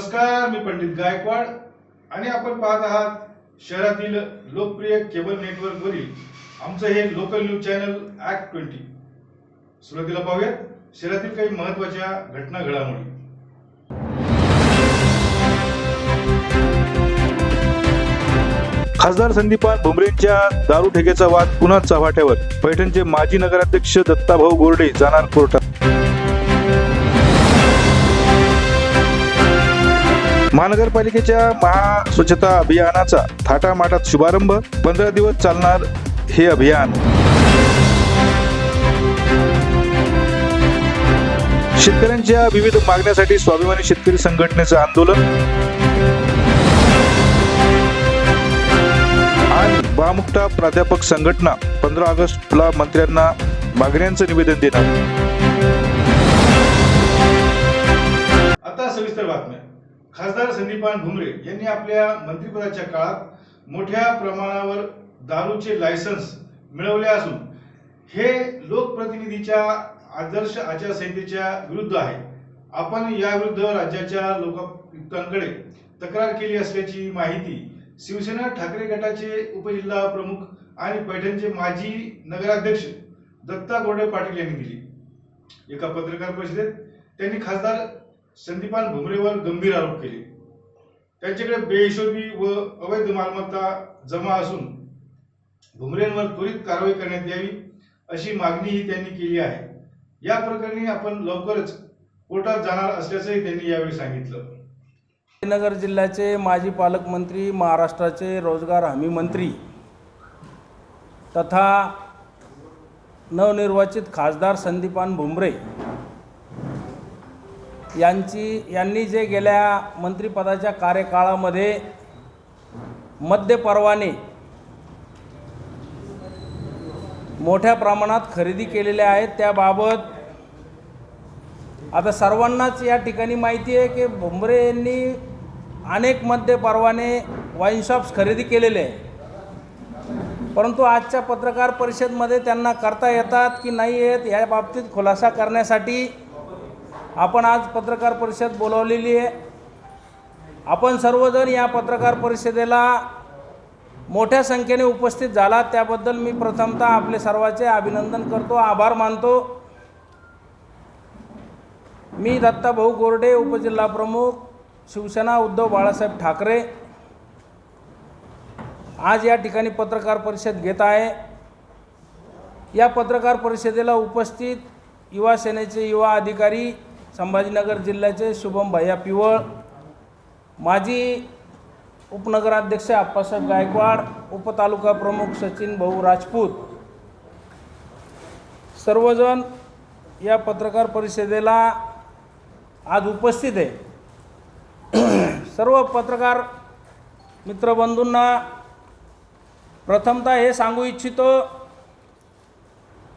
नमस्कार मी पंडित गायकवाड आणि आपण पाहत आहात शहरातील लोकप्रिय केबल नेटवर्क वरील आमचं हे local news channel act twenty सुरुवातीला पाहूयात शहरातील काही महत्त्वाच्या घटना घडामोडी खासदार संदीपान भुमरेंच्या दारू ठेकेचा वाद पुन्हा चव्हाट्यावर. पैठणचे माजी नगराध्यक्ष दत्ताभाऊ गोरडे जाणार कोर्टात. महानगरपालिकेच्या महा स्वच्छता अभियानाचा थाटामाटात शुभारंभ. पंधरा दिवस चालणार हे अभियान. शेतकऱ्यांच्या विविध मागण्यासाठी स्वाभिमानी शेतकरी संघटनेचं आंदोलन. आणि बामुक्ता प्राध्यापक संघटना पंधरा ऑगस्टला मंत्र्यांना मागण्यांचं निवेदन देणार. आता सविस्तर बातम्या. खासदार संदीपान भुमरे यांनी आपल्या मंत्रिपदाच्या काळात मोठ्या प्रमाणावर दारूचे लायसन्स मिळवले असून हे लोकप्रतिनिधीच्या आदर्श आचारसंहितेच्या विरुद्ध आहे. आपण याविरुद्ध राज्याच्या लोकायुक्तांकडे तक्रार केली असल्याची माहिती शिवसेना ठाकरे गटाचे उपजिल्हा प्रमुख आणि पैठणचे माजी नगराध्यक्ष दत्ता गोडे पाटील यांनी दिली. एका पत्रकार परिषदेत त्यांनी खासदार संदीपान भुमरेवर गंभीर आरोप केले. त्यांच्याकडे बेहिशोबी व अवैध मालमत्ता जमा असून भुमरेंवर त्वरित कारवाई करण्यात यावी अशी मागणीही त्यांनी केली आहे. या प्रकरणी आपण लवकरच कोर्टात जाणार असल्याचंही त्यांनी यावेळी सांगितलं. नगर जिल्ह्याचे माजी पालकमंत्री महाराष्ट्राचे रोजगार हमी मंत्री तथा नवनिर्वाचित खासदार संदीपान भुमरे यांची यांनी जे गेल्या मंत्रिपदाच्या कार्यकाळामध्ये मद्य परवाने मोठ्या प्रमाणात खरेदी केलेल्या आहेत त्याबाबत आता सर्वांनाच या ठिकाणी माहिती आहे की भुमरे यांनी अनेक मद्य परवाने वाईन शॉप्स खरेदी केलेले आहे परंतु आजच्या पत्रकार परिषदमध्ये त्यांना करता येतात की नाही येत या बाबतीत खुलासा करण्यासाठी आपण आज पत्रकार परिषद बोलावलेली आहे. आपण सर्वजण या पत्रकार परिषदेला मोठ्या संख्येने उपस्थित झाला त्याबद्दल मी प्रथमतः आपले सर्वांचे अभिनंदन करतो आभार मानतो. मी दत्ताभाऊ गोरडे उपजिल्हा प्रमुख शिवसेना उद्धव बाळासाहेब ठाकरे आज या ठिकाणी पत्रकार परिषद घेत आहे. या पत्रकार परिषदेला उपस्थित युवा सेनेचे युवा अधिकारी संभाजीनगर जिल्ह्याचे शुभम भैया पिवळ माजी उपनगराध्यक्ष आप्पासाहेब गायकवाड उपतालुका प्रमुख सचिन भाऊ राजपूत. सर्वजण या पत्रकार परिषदेला आज उपस्थित आहे. सर्व पत्रकार मित्रबंधूंना प्रथमतः हे सांगू इच्छितो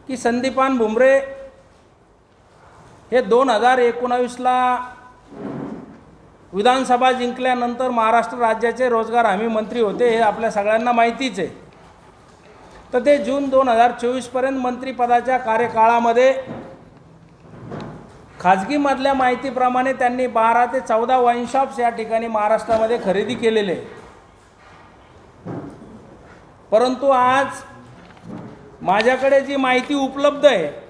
की संदीपान भुमरे हे दोन हजार एकोणावीसला विधानसभा जिंकल्यानंतर महाराष्ट्र राज्याचे रोजगार हमी मंत्री होते हे आपल्या सगळ्यांना माहितीच आहे. तर ते जून दोन हजार चोवीसपर्यंत मंत्रिपदाच्या कार्यकाळामध्ये खाजगीमधल्या माहितीप्रमाणे त्यांनी बारा ते चौदा वाईन शॉप्स या ठिकाणी महाराष्ट्रामध्ये खरेदी केलेले. परंतु आज माझ्याकडे जी माहिती उपलब्ध आहे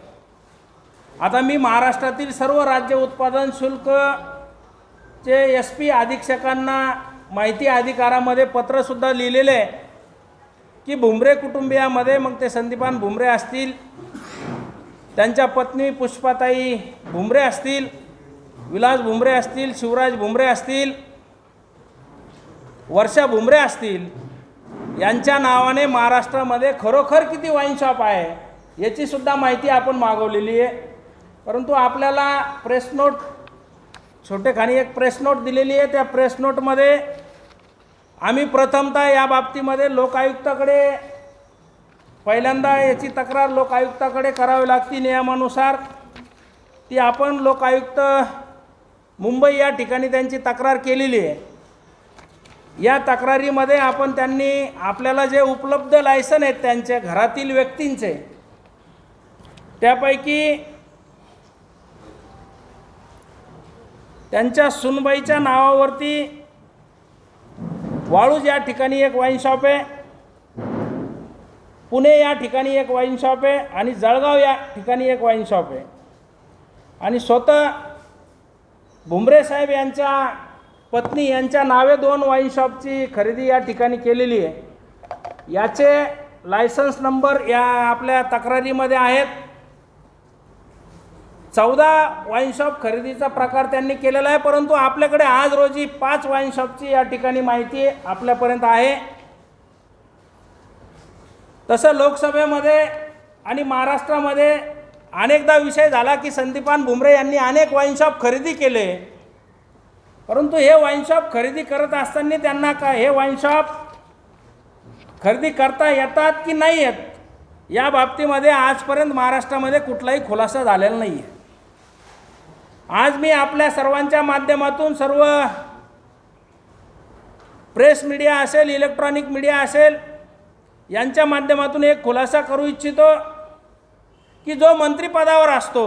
आता मी महाराष्ट्रातील सर्व राज्य उत्पादन शुल्क चे एस पी अधीक्षकांना माहिती अधिकारामध्ये पत्रसुद्धा लिहिलेले आहे की भुमरे कुटुंबियामध्ये मग ते संदीपान भुमरे असतील त्यांच्या पत्नी पुष्पाताई भुमरे असतील विलास भुमरे असतील शिवराज भुमरे असतील वर्षा भुमरे असतील यांच्या नावाने महाराष्ट्रामध्ये खरोखर किती वाईन शॉप आहे याचीसुद्धा माहिती आपण मागवलेली आहे. परंतु आपल्याला प्रेस नोट छोटेखानी एक प्रेस नोट दिलेली आहे. त्या प्रेस नोटमध्ये आम्ही प्रथमतः या बाबतीमध्ये लोकायुक्ताकडे पहिल्यांदा याची तक्रार लोकायुक्ताकडे करावी लागती नियमानुसार. ती आपण लोकायुक्त मुंबई या ठिकाणी त्यांची तक्रार केलेली आहे. या तक्रारीमध्ये आपण त्यांनी आपल्याला जे उपलब्ध लायसन आहेत त्यांच्या घरातील व्यक्तींचे त्यापैकी त्यांच्या सुनबाईच्या नावावरती वाळूज या ठिकाणी एक वाईन शॉप आहे. पुणे या ठिकाणी एक वाईन शॉप आहे आणि जळगाव या ठिकाणी एक वाईन शॉप आहे. आणि स्वतः भुमरे साहेब यांच्या पत्नी यांच्या नावे दोन वाईन शॉपची खरेदी या ठिकाणी केलेली आहे. याचे लायसन्स नंबर या आपल्या तक्रारीमध्ये आहेत. चौदा वाईन शॉप खरेदीचा प्रकार त्यांनी केलेला आहे परंतु आपल्याकडे आज रोजी पाच वाईन शॉपची या ठिकाणी माहिती आपल्यापर्यंत आहे. तसं लोकसभेमध्ये आणि महाराष्ट्रामध्ये अनेकदा विषय झाला की संदीपान भुमरे यांनी अनेक वाईनशॉप खरेदी केले. परंतु हे वाईन शॉप खरेदी करत असताना त्यांना का हे वाईन शॉप खरेदी करता येतात की नाही येत? या बाबतीमध्ये आजपर्यंत महाराष्ट्रामध्ये कुठलाही खुलासा झालेला नाही आहे आज मी आपल्या सर्वांच्या माध्यमातून सर्व प्रेस मीडिया असेल इलेक्ट्रॉनिक मीडिया असेल यांच्या माध्यमातून एक खुलासा करू इच्छितो की जो मंत्रिपदावर असतो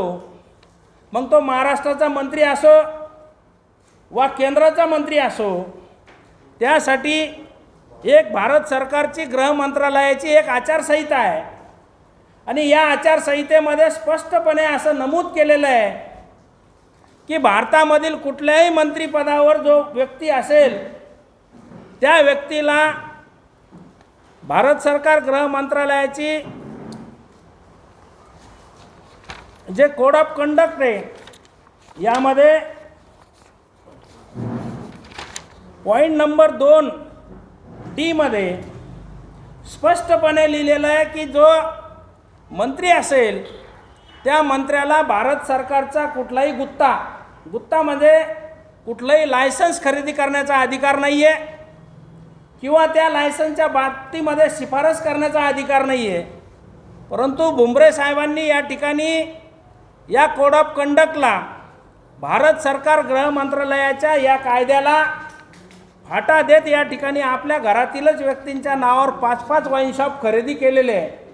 मग तो महाराष्ट्राचा मंत्री असो वा केंद्राचा मंत्री असो त्यासाठी एक भारत सरकारची गृह मंत्रालयाची एक आचारसंहिता आहे. आणि या आचारसंहितेमध्ये स्पष्टपणे असं नमूद केलेलं आहे की भारतामधील कुठल्याही मंत्रिपदावर जो व्यक्ती असेल त्या व्यक्तीला भारत सरकार गृह मंत्रालयाची जे कोड ऑफ कंडक्ट आहे यामध्ये पॉईंट नंबर दोन डीमध्ये स्पष्टपणे लिहिलेलं आहे की जो मंत्री असेल त्या मंत्र्याला भारत सरकारचा कुठलाही गुत्ता गुत्ता म्हणजे कुठलंही लायसन्स खरेदी करण्याचा अधिकार नाही आहे किंवा त्या लायसन्सच्या बाबतीमध्ये शिफारस करण्याचा अधिकार नाही आहे परंतु भुमरे साहेबांनी या ठिकाणी या कोड ऑफ कंडक्टला भारत सरकार गृह मंत्रालयाच्या या कायद्याला फाटा देत या ठिकाणी आपल्या घरातीलच व्यक्तींच्या नावावर पाच पाच वाईन शॉप खरेदी केलेले आहे.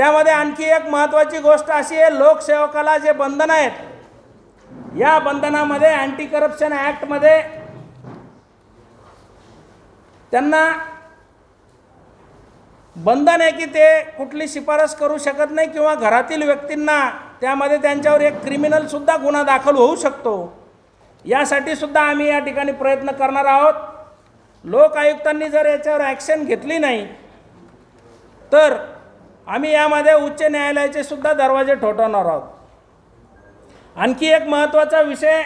त्यामध्ये आणखी एक महत्त्वाची गोष्ट अशी आहे लोकसेवकाला जे बंधन आहेत या बंधनामध्ये अँटी करप्शन ॲक्टमध्ये त्यांना बंधन आहे की ते कुठली शिफारस करू शकत नाही किंवा घरातील व्यक्तींना त्यामध्ये त्यांच्यावर एक क्रिमिनलसुद्धा गुन्हा दाखल होऊ शकतो. यासाठी सुद्धा आम्ही या ठिकाणी प्रयत्न करणार आहोत. लोक आयुक्तांनी जर याच्यावर ॲक्शन घेतली नाही तर आम्ही यामध्ये उच्च न्यायालयाचे सुद्धा दरवाजे ठोठवणार आहोत. आणखी एक महत्त्वाचा विषय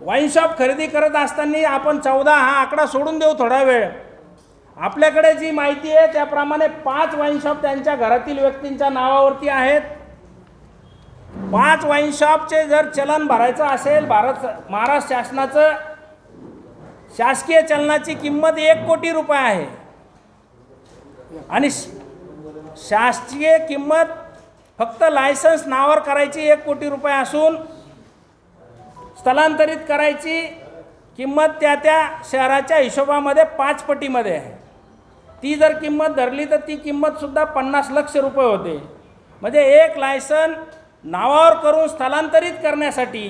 वाईन शॉप खरेदी करत असताना आपण चौदा हा आकडा सोडून देऊ थोडा वेळ. आपल्याकडे जी माहिती आहे त्याप्रमाणे पाच वाईन शॉप त्यांच्या घरातील व्यक्तींच्या नावावरती आहेत. पाच वाईन शॉपचे जर चलन भरायचं असेल भारत महाराष्ट्र शासनाचं शासकीय चलनाची किंमत एक कोटी रुपये आहे. आणि श- शासकीय किंमत फक्त लायसन्स नावावर करायची एक कोटी रुपये असून स्थलांतरित करायची किंमत त्या त्या शहराच्या हिशोबामध्ये पाच पटीमध्ये आहे. ती जर किंमत धरली तर ती किंमतसुद्धा पन्नास लक्ष रुपये होते. म्हणजे एक लायसन नावावर करून स्थलांतरित करण्यासाठी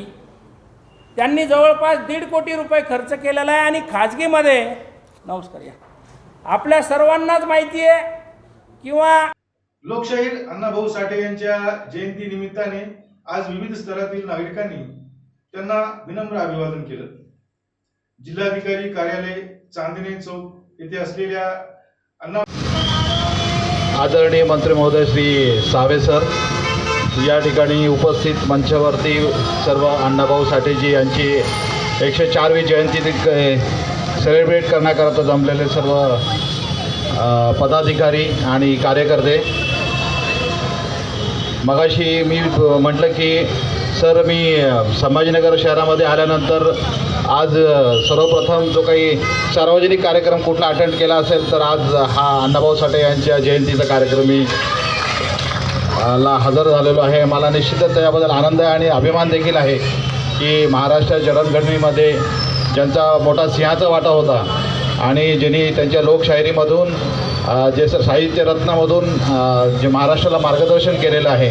त्यांनी जवळपास दीड कोटी रुपये खर्च केलेला आहे आणि खाजगीमध्ये नमस्कार या आपल्या सर्वांनाच माहिती आहे किंवा लोकशाहीर अण्णाभाऊ साठे यांच्या जयंती निमित्ताने आज विविध स्तरातील नागरिकांनी त्यांना विनम्र अभिवादन केलं. जिल्हाधिकारी कार्यालय चांदणे चौक येथे असलेल्या अण्णा आदरणीय मंत्री महोदय श्री सावे सर या ठिकाणी उपस्थित मंचावरती सर्व अण्णाभाऊ साठेजी यांची एकशे चारवी जयंती सेलिब्रेट करण्याकरता जमलेले सर्व पदाधिकारी आणि कार्यकर्ते मगाशी मी म्हटलं की सर मी संभाजीनगर शहरामध्ये आल्यानंतर आज सर्वप्रथम जो काही सार्वजनिक कार्यक्रम कुठला अटेंड केला असेल तर आज हा अण्णाभाऊ साठे यांच्या जयंतीचा कार्यक्रम मी ला हजर झालेलो आहे. मला निश्चितच त्याबद्दल आनंद आहे आणि अभिमान देखील आहे की महाराष्ट्र जडणघडणीमध्ये ज्यांचा मोठा सिंहाचा वाटा होता आणि ज्यांनी त्यांच्या लोकशाहिरीमधून जे साहित्य साहित्यरत्नामधून जे महाराष्ट्राला मार्गदर्शन केलेलं आहे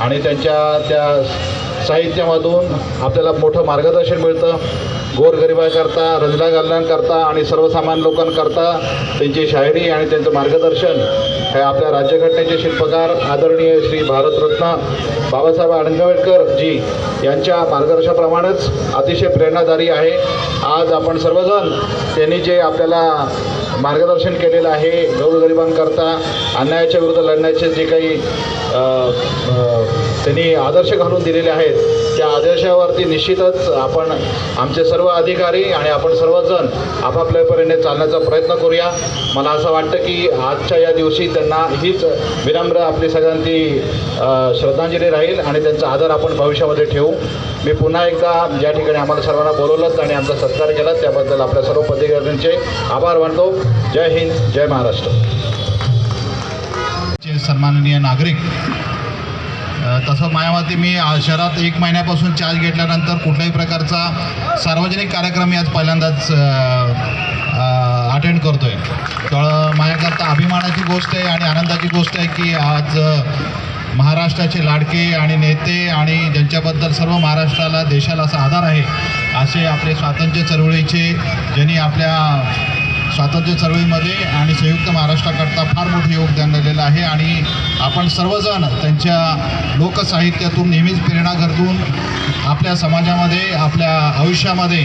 आणि त्यांच्या त्या साहित्यामधून आपल्याला मोठं मार्गदर्शन मिळतं. गोरगरिबाकरता रंजला घालण्यांकरता आणि सर्वसामान्य लोकांकरता त्यांची शायरी आणि त्यांचं मार्गदर्शन हे आपल्या राज्यघटनेचे शिल्पकार आदरणीय श्री भारतरत्न बाबासाहेब आंबेडकर जी यांच्या मार्गदर्शनाप्रमाणेच अतिशय प्रेरणादायी आहे. आज आपण सर्वजण त्यांनी जे आपल्याला मार्गदर्शन केलेलं आहे गोरगरिबांकरता अन्यायाच्या विरुद्ध लढण्याचे जे काही त्यांनी आदर्श घालून दिलेले आहेत आदेशावरती निश्चितच आपण आमचे सर्व अधिकारी आणि आपण सर्वजण आपापल्या परीने चालण्याचा प्रयत्न करूया. मला असं वाटतं की आजच्या या दिवशी त्यांना हीच विनम्र आपली सगळ्यांची श्रद्धांजली राहील आणि त्यांचा आदर आपण भविष्यामध्ये ठेवू. मी पुन्हा एकदा ज्या ठिकाणी आम्हाला सर्वांना बोलवलं आणि आमचा सत्कार केला त्याबद्दल आपल्या सर्व पदाधिकाऱ्यांचे आभार मानतो. जय हिंद जय महाराष्ट्र. सन्माननीय नागरिक तसं मायावती मी शहरात एक महिन्यापासून चार्ज घेतल्यानंतर कुठल्याही प्रकारचा सार्वजनिक कार्यक्रम मी आज पहिल्यांदाच अटेंड करतो आहे तर माझ्याकरता अभिमानाची गोष्ट आहे आणि आनंदाची गोष्ट आहे की आज महाराष्ट्राचे लाडके आणि नेते आणि ज्यांच्याबद्दल सर्व महाराष्ट्राला देशाला असा आधार आहे असे आपले स्वातंत्र्य चळवळीचे ज्यांनी आपल्या स्वातंत्र्य चळवळीमध्ये आणि संयुक्त महाराष्ट्राकरता फार मोठं योगदान दिलेलं आहे आणि आपण सर्वजण त्यांच्या लोकसाहित्यातून नेहमीच प्रेरणा करतून आपल्या समाजामध्ये आपल्या आयुष्यामध्ये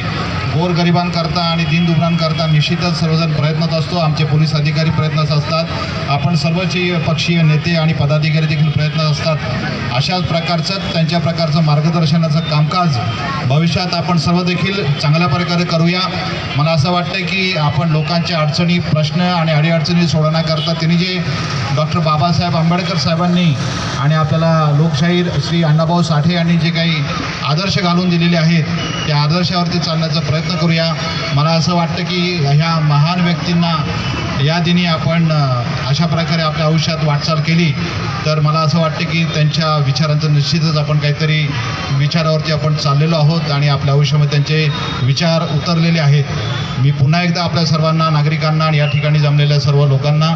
गोरगरिबांकरता आणि दीनदुबळांकरता निश्चितच सर्वजण प्रयत्नात असतो. आमचे पोलीस अधिकारी प्रयत्नात असतात. आपण सर्वच पक्षीय नेते आणि पदाधिकारी देखील प्रयत्न असतात. अशाच प्रकारचं त्यांच्या प्रकारचं मार्गदर्शनाचं कामकाज भविष्यात आपण सर्व देखील चांगल्या प्रकारे करूया. मला असं वाटतं की आपण लोकांच्या अडचणी प्रश्न आणि अडीअडचणी सोडवण्याकरता त्यांनी जे डॉक्टर बाबासाहेब आंबेडकर साहेबांनी आणि आपल्याला लोकशाहीर श्री अण्णाभाऊ साठे यांनी जे काही आदर्श घालून दिलेले आहेत त्या आदर्शावरती चालण्याचा प्रयत्न करूया. मला असं वाटतं की ह्या महान व्यक्तींना या दिनी आपण अशा प्रकारे आपल्या आयुष्यात वाटचाल केली तर मला असं वाटतं की त्यांच्या विचारांचं निश्चितच आपण काहीतरी विचारावरती आपण चाललेलो आहोत आणि आपल्या आयुष्यामध्ये त्यांचे विचार उतरलेले आहेत. मी पुन्हा एकदा आपल्या सर्वांना नागरिकांना आणि या ठिकाणी जमलेल्या सर्व लोकांना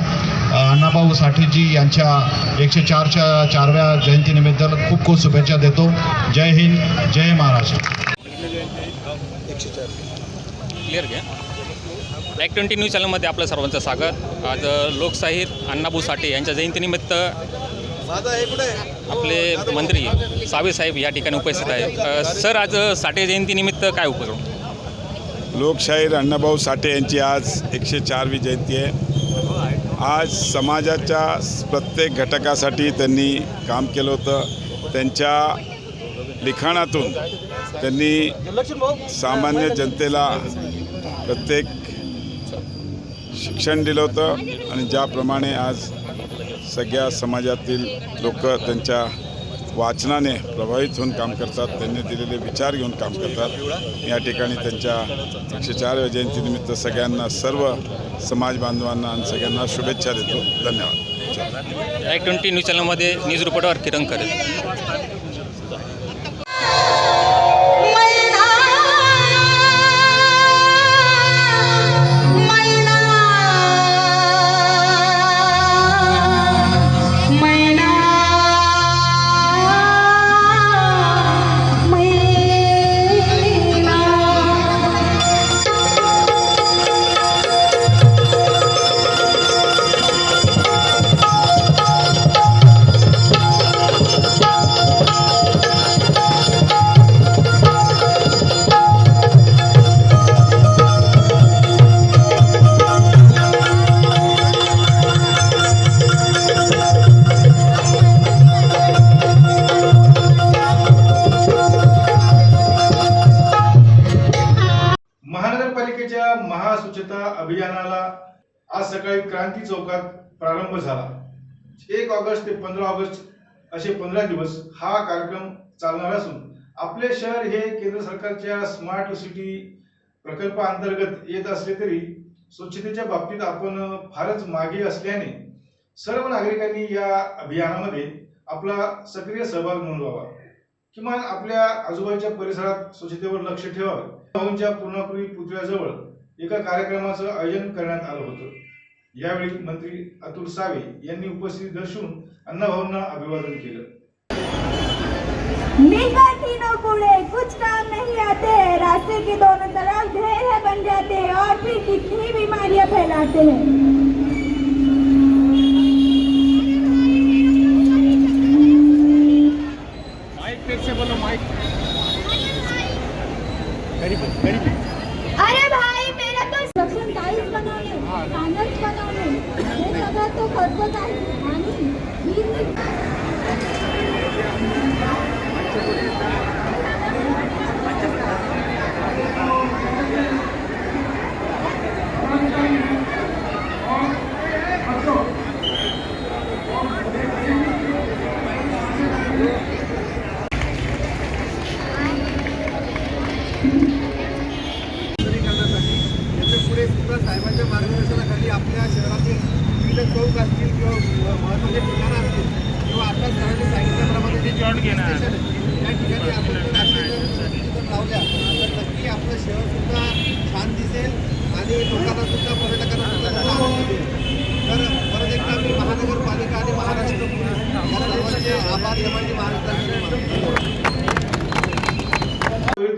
अण्णाभाऊ साठेजी यांच्या एकशे चारच्या चारव्या जयंतीनिमित्त खूप खूप शुभेच्छा देतो. जय हिंद जय महाराष्ट्र. क्लिअर घ्या. लाईक ट्वेंटी न्यूज चॅनलमध्ये आपलं सर्वांचं स्वागत. आज लोकशाहीर अण्णाभाऊ साठे यांच्या जयंतीनिमित्त आपले मंत्री सावेसाहेब या ठिकाणी उपस्थित आहेत. सर आज साठे जयंतीनिमित्त काय उपक्रम? लोकशाहीर अण्णाभाऊ साठे यांची आज एकशे चारवी जयंती आहे. आज समाजाच्या प्रत्येक घटकासाठी त्यांनी काम केलं होतं. त्यांच्या लिखाणातून त्यांनी सामान्य जनतेला प्रत्येक शिक्षण दिलं होतं आणि ज्याप्रमाणे आज सगळ्या समाजातील लोक त्यांच्या वाचनाने प्रभावित होऊन काम करतात त्यांनी दिलेले विचार घेऊन काम करतात. या ठिकाणी त्यांच्या एकशे चारव्या जयंतीनिमित्त सगळ्यांना सर्व समाज बांधवांना आणि सगळ्यांना शुभेच्छा देतो. धन्यवाद. आय ट्वेंटी न्यूज चॅनलमध्ये न्यूज रिपोर्टर किरण करेल आज सकाळी क्रांती चौकात प्रारंभ झाला. एक ऑगस्ट ते पंधरा ऑगस्ट असे पंधरा दिवस हा कार्यक्रम चालणार असून आपले शहर हे केंद्र सरकारच्या स्मार्ट सिटी प्रकल्पाअंतर्गत येत असले तरी स्वच्छतेच्या बाबतीत आपण फारच मागे असल्याने सर्व नागरिकांनी या अभियानामध्ये आपला सक्रिय सहभाग नोंदवावा. किमान आपल्या आजूबाजूच्या परिसरात स्वच्छतेवर लक्ष ठेवावे. भाऊंच्या पूर्णाकृती पुतळ्याजवळ एका कार्यक्रमाचं आयोजन करण्यात आलं होतं. यावेळी मंत्री अतुल सावे यांनी उपस्थिती दर्शवून अण्णाभाऊंना अभिवादन केलं. कूड़े कुछ काम नहीं आते रास्ते के दोनों तरफ ढेर है बन जाते और फिर कितनी बीमारियां फैलाते हैं। अरे सगळं तो खर्च आहे आणि ही त्याच्या पुढे सुद्धा साहेबांच्या मार्गदर्शनाखाली आपल्या शहरातील विविध चौक असतील किंवा महत्त्वाचे ठिकाणं असतील किंवा आता सरांनी सांगितल्याप्रमाणे जे आहे, त्या ठिकाणी आपण लावल्या. तर नक्की आपलं शहर सुद्धा छान दिसेल आणि लोकांना सुद्धा पर्यटकांना सुद्धा तर परत एकदा मी महानगरपालिका आणि महाराष्ट्र पोलीस या सर्वांचे आभार एम महाराष्ट्राचे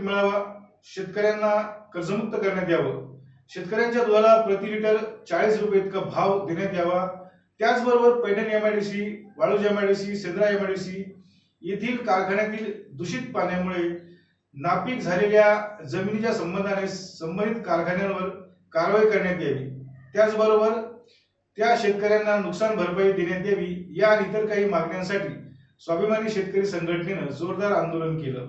मिळावा. शेतकऱ्यांना कर्जमुक्त करण्यात यावं. शेतकऱ्यांच्या दुधाला प्रति लिटर चाळीस रुपये इतका भाव देण्यात यावा. त्याचबरोबर Paithan MIDC Waluj MIDC Sendra MIDC येथील कारखान्यातील दूषित पाण्यामुळे नापीक झालेल्या जमिनीच्या संबंधाने संबंधित कारखान्यांवर कारवाई करण्यात यावी. त्याचबरोबर त्या शेतकऱ्यांना नुकसान भरपाई देण्यात यावी या आणि इतर काही मागण्यांसाठी स्वाभिमानी शेतकरी संघटनेनं जोरदार आंदोलन केलं.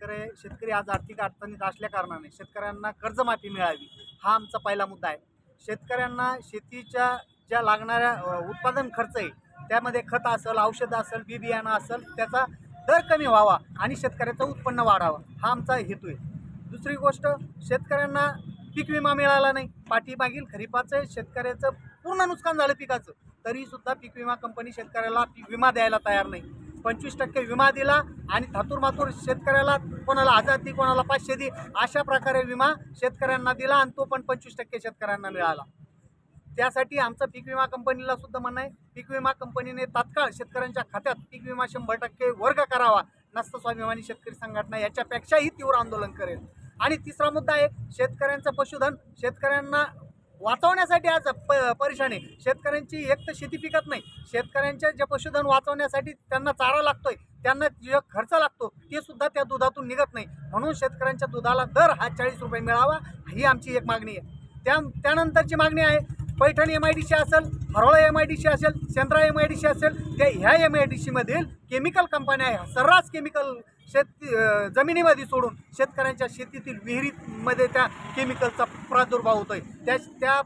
शेतकरी शेतकरी आज आर्थिक अडचणीत असल्या कारणाने शेतकऱ्यांना कर्जमाफी मिळावी हा आमचा पहिला मुद्दा आहे. शेतकऱ्यांना शेतीच्या ज्या लागणाऱ्या उत्पादन खर्च आहे त्यामध्ये खत असेल औषधं असेल बी बियाणं असेल त्याचा दर कमी व्हावा आणि शेतकऱ्याचं उत्पन्न वाढावं हा आमचा हेतू आहे. दुसरी गोष्ट शेतकऱ्यांना पीक विमा मिळाला नाही. पाठीमागील खरीपाचं शेतकऱ्याचं पूर्ण नुकसान झालं पिकाचं. तरीसुद्धा पीक विमा कंपनी शेतकऱ्याला पीक विमा द्यायला तयार नाही. पंचवीस टक्के विमा दिला आणि थातूर मातूर शेतकऱ्याला कोणाला हजार दी कोणाला पाचशे दी अशा प्रकारे विमा शेतकऱ्यांना दिला आणि तो पण पंचवीस टक्के शेतकऱ्यांना मिळाला. त्यासाठी आमचं पीक विमा कंपनीला सुद्धा म्हणणं आहे पीक विमा कंपनीने तात्काळ शेतकऱ्यांच्या खात्यात पीक विमा शंभर टक्के वर्ग करावा नसतं स्वाभिमानी शेतकरी संघटना याच्यापेक्षाही तीव्र आंदोलन करेल. आणि तिसरा मुद्दा आहे शेतकऱ्यांचं पशुधन शेतकऱ्यांना वाचवण्यासाठी आज प परेशानी. शेतकऱ्यांची एक तर शेती पिकत नाही. शेतकऱ्यांच्या जे पशुधन वाचवण्यासाठी त्यांना चारा लागतोय त्यांना जे खर्च लागतो ते सुद्धा त्या दुधातून निघत नाही. म्हणून शेतकऱ्यांच्या दुधाला दर हा चाळीस रुपये मिळावा ही आमची एक मागणी आहे. त्या त्यानंतरची मागणी आहे Paithan M I D C असेल Harola M I D C असेल Sendra M I D C असेल त्या ह्या एम आय डी सीमधील केमिकल कंपन्या आहे. सर्रास केमिकल शेत जमिनीमध्ये सोडून शेतकऱ्यांच्या शेतीतील विहिरीमध्ये त्या केमिकलचा प्रादुर्भाव होतोय. त्या त्या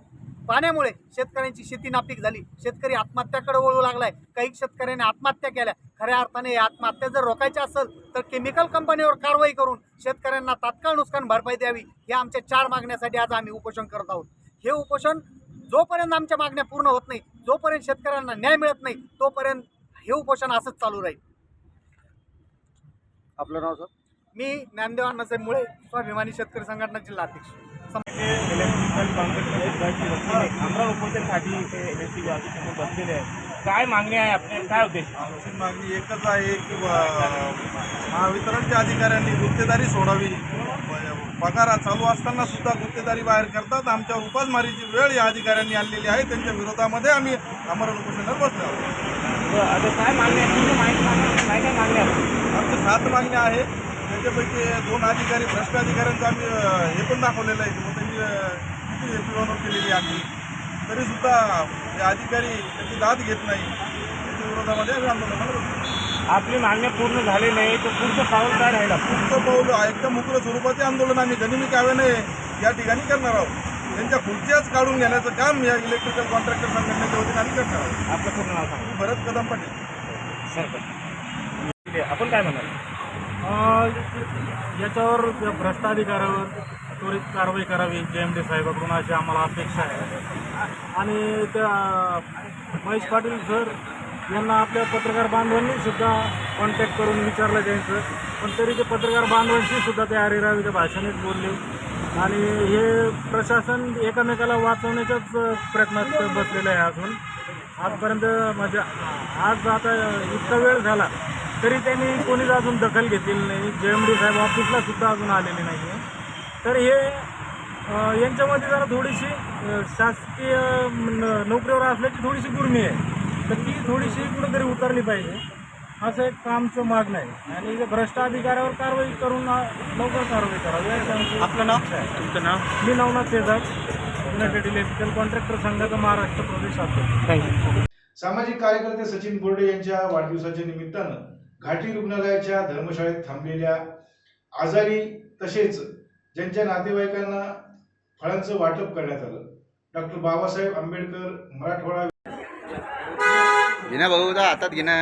पाण्यामुळे शेतकऱ्यांची शेती नापीक झाली. शेतकरी आत्महत्याकडे वळू लागलाय. काही शेतकऱ्यांनी आत्महत्या केल्या. खऱ्या अर्थाने आत्महत्या जर रोखायच्या असेल तर केमिकल कंपनीवर कारवाई करून शेतकऱ्यांना तात्काळ नुकसान भरपाई द्यावी या आमच्या चार मागण्यासाठी आज आम्ही उपोषण करत आहोत. हे उपोषण जोपर्यंत आमच्या मागण्या पूर्ण होत नाही जोपर्यंत शेतकऱ्यांना न्याय मिळत नाही तोपर्यंत हे उपोषण असंच चालू राहील. आपलं नाव सर? मी ज्ञानदेव अण्णासाहेब मुळे स्वाभिमानी शेतकरी संघटना जिल्हा अध्यक्ष. काय मागणी आहे आपले? काय उद्देश? आमची मागणी एकच आहे की महावितरणच्या अधिकाऱ्यांनी गुत्तेदारी सोडावी. पगार चालू असताना सुद्धा गुत्तेदारी बाहेर करतात. आमच्यावर उपासमारीची वेळ या अधिकाऱ्यांनी आणलेली आहे. त्यांच्या विरोधामध्ये आम्ही आमरण उपोषणावर बसलो आमच्या सात मागण्या आहेत. त्याच्यापैकी दोन अधिकारी भ्रष्ट अधिकाऱ्यांचं आम्ही हे पण दाखवलेलं आहे. की अ, किती पिळवणूक केलेली आहे? तरी सुद्धा हे अधिकारी त्याची दाद घेत नाही. त्याच्या विरोधामध्ये आम्ही आंदोलनाला बसलो. आपली मागण्या पूर्ण झाली नाही तर पुढचं पाऊल काय राहिलं? पुढचं पाऊल एकदम उग्र स्वरूपाचे आंदोलन आम्ही गनिमी काव्याने या ठिकाणी करणार आहोत. त्यांच्या खुर्च्याच काढून घेण्याचं काम या इलेक्ट्रिकल कॉन्ट्रॅक्टर संघटनेच्या वतीने आम्ही करणार आहोत. आपलं पूर्ण नाव सांगा. भरत कदम पाटील. सरपंच आपण काय म्हणाल? याच्यावर या भ्रष्टाधिकाऱ्यावर त्वरित कारवाई करावी जे एम डी साहेबाकडून अशी आम्हाला अपेक्षा आहे. आणि त्या महेश पाटील सर यांना आपल्या पत्रकार बांधवांनी सुद्धा कॉन्टॅक्ट करून विचारलं त्यांचं. पण तरी ते पत्रकार बांधवांशी सुद्धा ते अरेरावीच्या भाषेनेच बोलले. आणि हे प्रशासन एकमेकाला वाचवण्याच्याच प्रयत्नात बसलेलं आहे अजून. आजपर्यंत म्हणजे आज आता इतका वेळ झाला तरी त्यांनी कोणीच अजून दखल घेतलेली नाही. जे एम डी साहेब ऑफिसला सुद्धा अजून आलेले नाही आहे तर हे यांच्यामध्ये जरा थोडीशी शासकीय न- नोकरीवर असल्याची थोडीशी गुर्मी आहे. तर ती थोडीशी कुठेतरी उतरली पाहिजे. असं एक आमचं मागणं आहे. आणि जे भ्रष्ट अधिकाऱ्यावर कारवाई करून लवकर कारवाई करावी आपलं नाव. तुमचं नाव? मी नवनाथ शेजाग युनायटेड इलेक्ट्रिकल कॉन्ट्रॅक्टर संघाचा महाराष्ट्र प्रदेश थँक्यू सामाजिक कार्यकर्ते सचिन बोर्डे यांच्या वाढदिवसाच्या निमित्तानं घाटी रुग्णालयाच्या धर्मशाळेत थांबलेल्या आजारी तसेच ज्यांच्या नातेवाईकांना फळांचं वाटप करण्यात आलं. डॉक्टर बाबासाहेब आंबेडकर मराठवाडा घे ना भाऊ हातात घे ना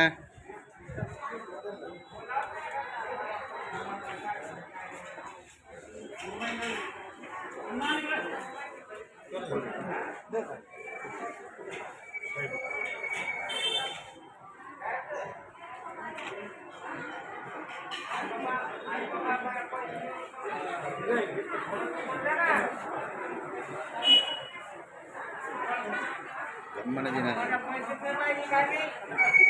traffic.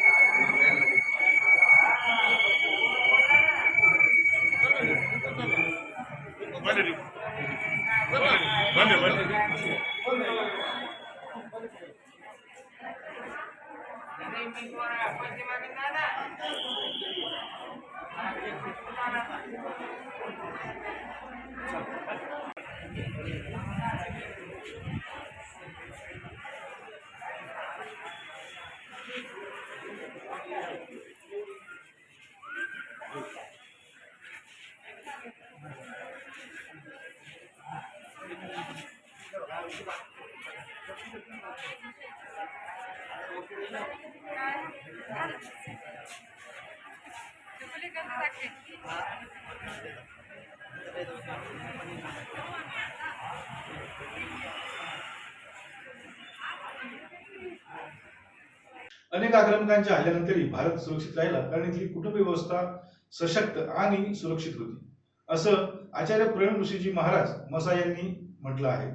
अनेक आक्रमकांच्या हल्ल्यानंतरही भारत सुरक्षित राहिला कारण इथली कुटुंब व्यवस्था सशक्त आणि सुरक्षित होती. असं आचार्य प्रेम ऋषीजी महाराज मसा यांनी म्हटलं आहे.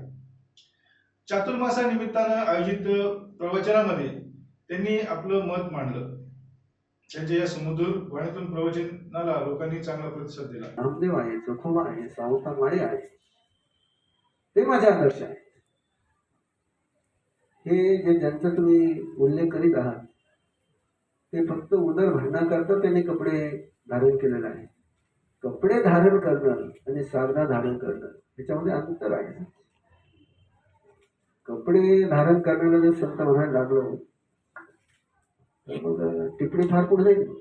चातुर्मासा निमित्तानं आयोजित प्रवचनामध्ये त्यांनी आपलं मत मांडलं. त्यांच्या या समुद्र वाणीतून प्रवचनाला लोकांनी चांगला प्रतिसाद दिला. नामदेव आहे जखोबा आहे सावता माळी आहे. ते माझे आदर्श आहे. हे जे ज्यांचा तुम्ही उल्लेख करीत आहात ते फक्त उदर भरण्याकरता त्यांनी कपडे धारण केलेले आहे कपडे धारण करणं आणि साधना धारण करणं याच्यामध्ये अंतर आहे. कपडे धारण करण्याला जर संत म्हणायला लागलो तर मग टिपणी फार पुढे जाईल.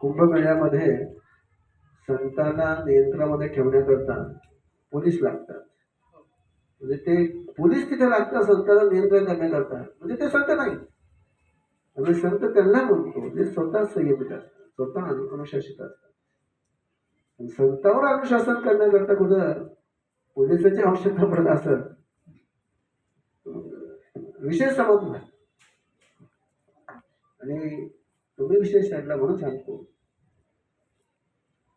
कुंभमेळ्यामध्ये संतांना नियंत्रणामध्ये ठेवण्याकरता पोलीस लागतात. म्हणजे ते पोलीस तिथे लागतात संतांना नियंत्रण करण्याकरता म्हणजे ते संत नाही. म्हणजे संत त्यांना म्हणतो जे स्वतः संयमित असतात स्वतः अनुशासित असतात. आणि संतावर अनुशासन करण्याकरता कुठं पोलिसाची आवश्यकता पडत असत समज नाही आणि तुम्ही विशेष आणला म्हणून सांगतो.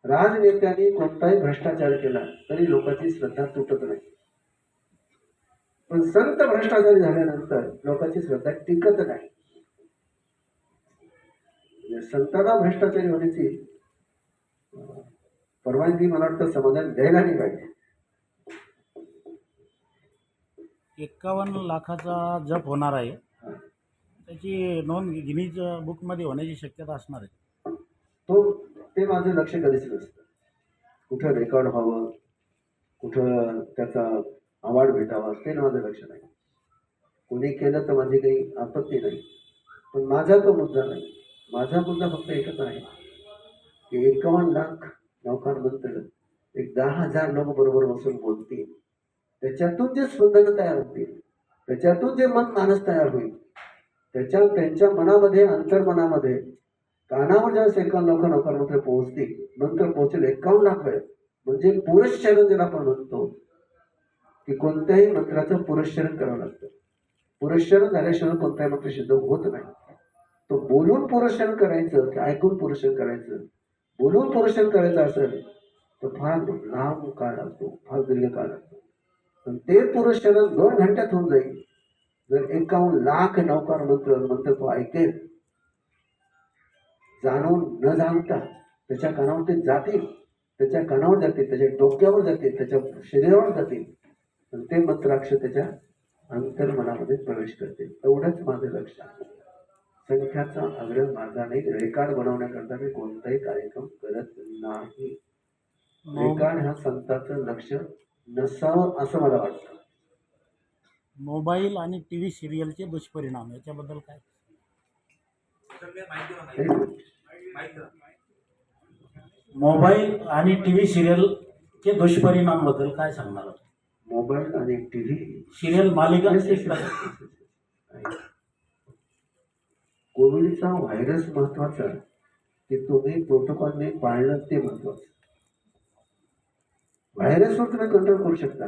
राजनेत्यांनी कोणताही भ्रष्टाचार केला तरी लोकांची श्रद्धा तुटत नाही. पण संत भ्रष्टाचारी झाल्यानंतर लोकांची श्रद्धा टिकत नाही. म्हणजे संतांना भ्रष्टाचारी होण्याची परवानगी मला वाटतं समाजाने द्यायला नाही पाहिजे. एक्कावन्न लाखाचा जप होणार आहे. त्याची नोंद गिनीज बुकमध्ये होण्याची शक्यता असणार आहे. तो ते माझं लक्ष कधीच नसतं. कुठं रेकॉर्ड व्हावं कुठं त्याचा अवॉर्ड भेटावा ते माझं लक्ष नाही. कोणी केलं तर माझी काही आपत्ती नाही. पण माझा तो मुद्दा नाही. माझा मुद्दा फक्त एकच आहे. की एकावन्न लाख नौकांनंतर एक दहा हजार लोक बरोबर बसून बोलतील. त्याच्यातून जे स्पंदनं तयार होतील त्याच्यातून जे मन मानस तयार होईल त्याच्या त्यांच्या मनामध्ये अंतर्मनामध्ये कानावर ज्या एकावन्न लोक नौकांमध्ये पोहोचतील नंतर पोहोचेल एकावन्न लाख वेळ. म्हणजे पुरश्चरण ज्याला आपण म्हणतो की कोणत्याही मंत्राचं पुरश्चरण करावं लागतं. पुरश्चरण झाल्याशिवाय कोणताही मंत्र सिद्ध होत नाही. तो बोलून पुरश्चरण करायचं की ऐकून पुरश्चरण करायचं. बोलून पुरश्चरण करायचं असेल तर फार लांब काळ लागतो फार दीर्घ काळ लागतो. पण ते पुरश्चरण दोन घंट्यात होऊन जाईल. जर एकावन्न लाख नौकार मंत्र मंत्र तो ऐकेल जाणून न जाणता त्याच्या कानावर ते जातील त्याच्या कानावर जातील त्याच्या डोक्यावर जातील त्याच्या शरीरावर जातील आणि ते मंत्राक्ष त्याच्या अंतर्मनामध्ये प्रवेश करतील एवढंच माझं लक्ष आहे. संख्याचा आग्रह माझा नाही. रेकॉर्ड बनवण्याकरता मी कोणताही कार्यक्रम करत नाही. रेकॉर्ड हा संतांचं लक्ष नसावं असं मला वाटतं. मोबाईल आणि टी व्ही सिरियलचे दुष्परिणाम याच्याबद्दल काय. मोबाईल आणि टी व्ही सिरियलचे दुष्परिणामबद्दल काय सांगणार? मोबाईल आणि टी व्ही सिरियल मालिका. कोविडचा व्हायरस महत्त्वाचा. की तुम्ही प्रोटोकॉलने पाळलं ते महत्वाचं. व्हायरसवर तुम्ही कंट्रोल करू शकता.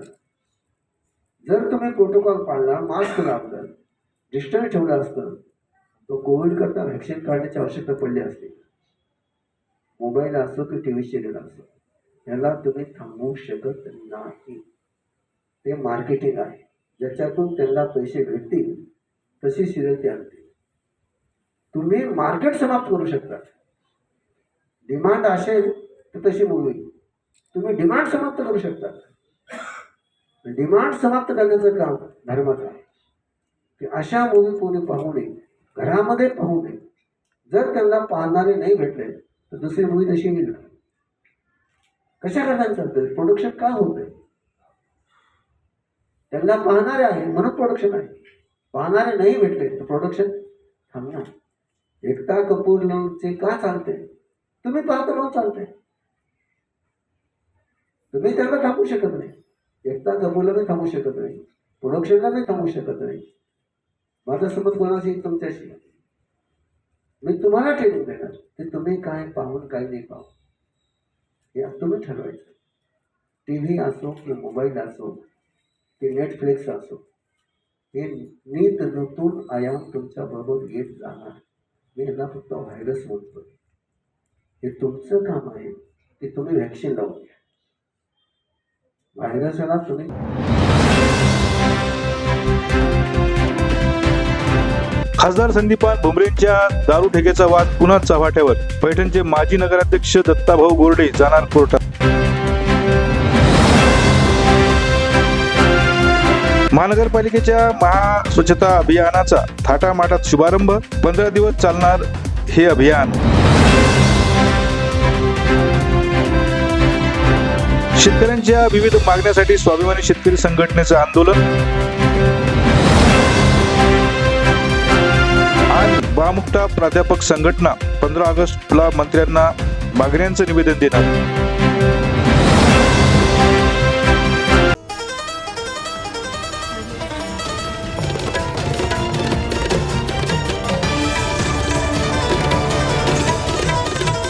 जर तुम्ही प्रोटोकॉल पाळला मास्क लावलं डिस्टन्स ठेवलं असतं तो कोविड करता व्हॅक्सिन काढण्याची आवश्यकता पडली असते. मोबाईल असो की टी व्ही सिरियल असो याला तुम्ही थांबवू शकत नाही. ते मार्केटिंग आहे. ज्याच्यातून त्यांना पैसे भेटतील तशी सिरियल ते आणतील. तुम्ही मार्केट समाप्त करू शकता. डिमांड असेल तर तशी मूवी तुम्ही डिमांड समाप्त करू शकता. डिमांड समाप्त करण्याचं काम धर्माचं आहे. की अशा मूवी कोणी पाहू नये. घरामध्ये पाहू नये. जर त्यांना पाहणारे नाही भेटले तर दुसरी मूवी तशी येईल. कशा करता चालतं प्रोडक्शन का होत आहे त्यांना पाहणारे आहे म्हणून प्रोडक्शन आहे. पाहणारे नाही भेटले तर प्रोडक्शन थांबणार. एकता कपूरचे का चालते? तुम्ही पाहता म्हणून चालते. तुम्ही त्यांना थांबू शकत नाही. एकता कपूरला नाही थांबू शकत नाही. प्रोडक्शनला नाही थांबू शकत नाही. माझा समज कोणाशी तुमच्याशी? मी तुम्हाला ट्रेनिंग देणार. ते तुम्ही काय पाहून काय नाही पाहू हे तुम्ही ठरवायचं. टी व्ही असो किंवा मोबाईल असो की नेटफ्लिक्स असो. हे नीत नूतन आयाम तुमच्या बरोबर येत जाणार. मी यांना फक्त व्हायरस म्हणतो हे तुमचं काम आहे. ते तुम्ही व्हॅक्सिन लावून घ्या. व्हायरसला तुम्ही खासदार संदीपान भुमरेंच्या दारू ठेकेचा वाद पुन्हा चव्हाट्यावर. पैठणचे माजी नगराध्यक्ष दत्ताभाऊ गोरडे जाणार कोर्टात. महानगरपालिकेच्या महास्वच्छता अभियानाचा थाटामाटात शुभारंभ. पंधरा दिवस चालणार हे अभियान. शेतकऱ्यांच्या विविध मागण्यासाठी स्वाभिमानी शेतकरी संघटनेचं आंदोलन. आणि बामुक्ता प्राध्यापक संघटना पंधरा ऑगस्टला मंत्र्यांना मागण्यांचं निवेदन देणार.